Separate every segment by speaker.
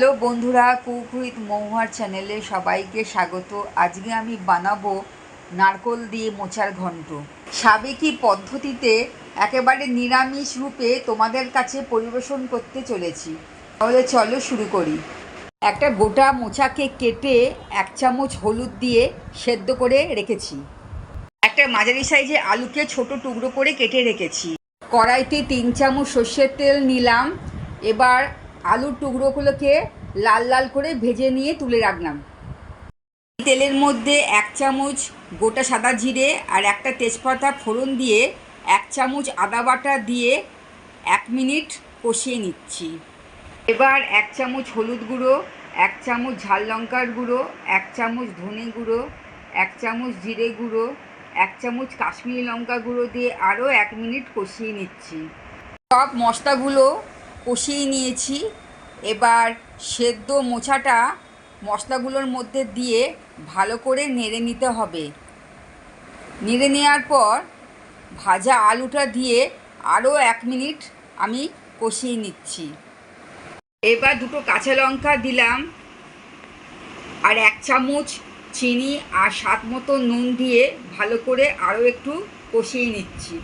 Speaker 1: Hello বন্ধুরা cook with মহুয়ার চ্যানেলে সবাইকে স্বাগত। আজকে আমি বানাবো নারকোল দিয়ে মোচার ঘন্ট। সাবেকি পদ্ধতিতে একেবারে নিরামিষ রূপে তোমাদের কাছে পরিবেশন করতে চলেছি। তাহলে চলো শুরু করি। একটা গোটা মোচাকে কেটে এক চামচ হলুদ দিয়ে সেদ্ধ করে রেখেছি। একটা মাঝারি সাইজে আলুকে ছোট টুকরো করে কেটে রেখেছি। কড়াইতে তিন চামচ সর্ষের তেল নিলাম। এবার আলুর টুকরোগুলোকে লাল লাল করে ভেজে নিয়ে তুলে রাখলাম। তেলের মধ্যে এক চামচ গোটা সাদা জিরে আর একটা তেজপাতা ফোড়ন দিয়ে এক চামচ আদা বাটা দিয়ে এক মিনিট কষিয়ে নিচ্ছি। এবার এক চামচ হলুদ গুঁড়ো, এক চামচ ঝাল লঙ্কার গুঁড়ো, এক চামচ ধনে গুঁড়ো, এক চামচ জিরে গুঁড়ো, এক চামচ কাশ্মীরি লঙ্কা গুঁড়ো দিয়ে আরও এক মিনিট কষিয়ে নিচ্ছি। সব মশলাগুলো কষিয়ে নিয়েছি। এবার সেদ্ধ মোচাটা মশলাগুলোর মধ্যে দিয়ে ভালো করে নেড়ে নিতে হবে। নেড়ে নেওয়ার পর ভাজা আলুটা দিয়ে আরও এক মিনিট আমি কষিয়ে নিচ্ছি। এবার দুটো কাঁচা লঙ্কা দিলাম আর এক চামচ চিনি আর স্বাদ মতো নুন দিয়ে ভালো করে আরও একটু কষিয়ে নিচ্ছি।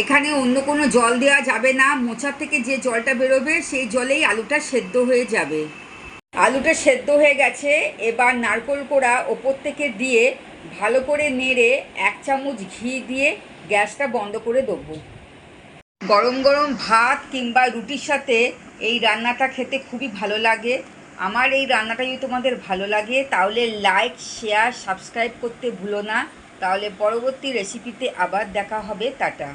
Speaker 1: এখানে অন্য কোনো জল দেওয়া যাবে না। মোচার থেকে যে জলটা বেরোবে, সেই জলেই আলুটা সেদ্ধ হয়ে যাবে। আলুটা সেদ্ধ হয়ে গেছে। এবার নারকোল কোড়া ওপর থেকে দিয়ে ভালো করে নেড়ে এক চামচ ঘি দিয়ে গ্যাসটা বন্ধ করে দেবো। গরম গরম ভাত কিংবা রুটির সাথে এই রান্নাটা খেতে খুবই ভালো লাগে। আমার এই রান্নাটা যদি তোমাদের ভালো লাগে, তাহলে লাইক শেয়ার সাবস্ক্রাইব করতে ভুলো না। তাহলে পরবর্তী রেসিপিতে আবার দেখা হবে। টাটা।